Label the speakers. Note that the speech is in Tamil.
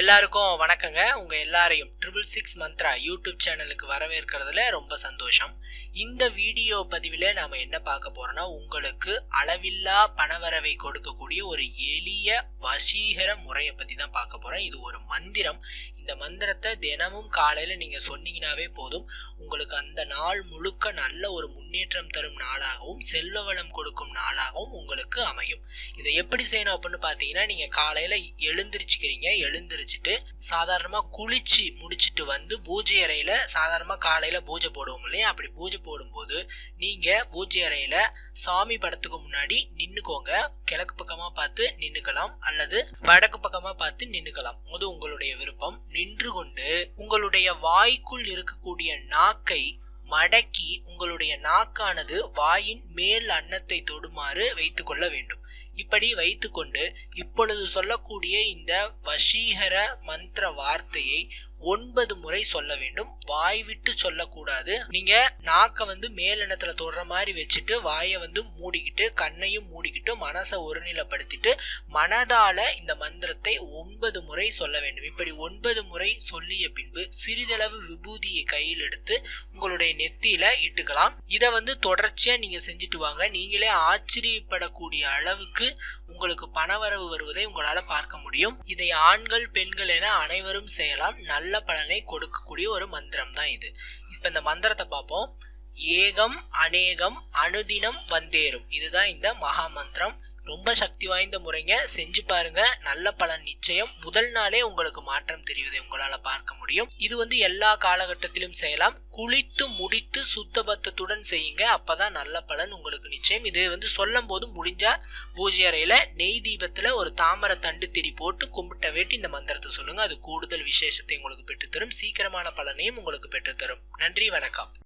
Speaker 1: எல்லாருக்கும் வணக்கங்க. உங்கள் எல்லாரையும் ட்ரிபிள் சிக்ஸ் மந்த்ரா யூடியூப் சேனலுக்கு வரவேற்கிறதுல ரொம்ப சந்தோஷம். இந்த வீடியோ பதிவில் நாம் என்ன பார்க்க போகிறோன்னா உங்களுக்கு அளவில்லா பணவரவை கொடுக்கக்கூடிய ஒரு எளிய வசீகர முறையை பற்றி தான் பார்க்க போகிறோம் இது ஒரு மந்திரம். இந்த மந்திரத்தை தினமும் காலையில் நீங்கள் சொன்னீங்கன்னாவே போதும். உங்களுக்கு அந்த நாள் முழுக்க நல்ல ஒரு முன்னேற்றம் தரும் நாளாகவும் செல்வ வளம் கொடுக்கும் நாளாகவும் உங்களுக்கு அமையும். இதை எப்படி செய்யணும் அப்படின்னு பார்த்தீங்கன்னா நீங்கள் காலையில் எழுந்திரிச்சுக்கிறீங்க. வச்சுட்டு சாதாரணமாக குளிச்சு முடிச்சிட்டு வந்து பூஜை அறையில் சாதாரணமாக காலையில் பூஜை போடுவோம் இல்லையா? அப்படி பூஜை போடும்போது நீங்கள் பூஜை அறையில் சாமி படத்துக்கு முன்னாடி நின்றுக்கோங்க கிழக்கு பக்கமாக பார்த்து நின்றுக்கலாம் அல்லது வடக்கு பக்கமாக பார்த்து நின்றுக்கலாம் அது உங்களுடைய விருப்பம். நின்று கொண்டு உங்களுடைய வாய்க்குள் இருக்கக்கூடிய நாக்கை மடக்கி உங்களுடைய நாக்கானது வாயின் மேல் அன்னத்தை தொடுமாறு வைத்துக்கொள்ள வேண்டும். இப்படி வைத்துக்கொண்டு இப்பொழுது சொல்லக்கூடிய இந்த வசீகர மந்திர வார்த்தையை ஒன்பது முறை சொல்ல வேண்டும். வாய் விட்டு சொல்லக்கூடாது. நீங்க நாக்க வந்து மேலெண்ணத்துல தொடுற மாதிரி வச்சுட்டு வாயை வந்து மூடிக்கிட்டு கண்ணையும் மூடிக்கிட்டு மனசை ஒருநிலைப்படுத்திட்டு மனதால இந்த மந்திரத்தை ஒன்பது முறை சொல்ல வேண்டும். இப்படி ஒன்பது முறை சொல்லிய பின்பு சிறிதளவு விபூதியை கையில் எடுத்து உங்களுடைய நெத்தியில இட்டுக்கலாம். இதை வந்து தொடர்ச்சியா நீங்க செஞ்சுட்டு வாங்க. நீங்களே ஆச்சரியப்படக்கூடிய அளவுக்கு உங்களுக்கு பணவரவு வருவதை உங்களால பார்க்க முடியும். இதை ஆண்கள் பெண்கள் என அனைவரும் செய்யலாம். நல்ல பலனை கொடுக்கக்கூடிய ஒரு மந்திரம். மந்திரம் தான் இது. இப்போ இந்த மந்திரத்தை பார்ப்போம். ஏகம் அநேகம் அனுதினம் வந்தேறும். இதுதான் இந்த மகா மந்திரம். ரொம்ப சக்தி வாய்ந்த முறைங்க. செஞ்சு பாருங்க. நல்ல பலன் நிச்சயம். முதல் நாளே உங்களுக்கு மாற்றம் தெரிவதை உங்களால் பார்க்க முடியும். இது வந்து எல்லா காலகட்டத்திலும் செய்யலாம். குளித்து முடித்து சுத்தபத்தத்துடன் செய்யுங்க. அப்பதான் நல்ல பலன் உங்களுக்கு நிச்சயம். இது வந்து சொல்லும் போது முடிஞ்சா பூஜை அறையில நெய் தீபத்துல ஒரு தாமரை தண்டு திரி போட்டு கும்பிட்ட வேட்டி இந்த மந்திரத்தை சொல்லுங்க. அது கூடுதல் விசேஷத்தை உங்களுக்கு பெற்றுத்தரும். சீக்கிரமான பலனையும் உங்களுக்கு பெற்றுத்தரும். நன்றி. வணக்கம்.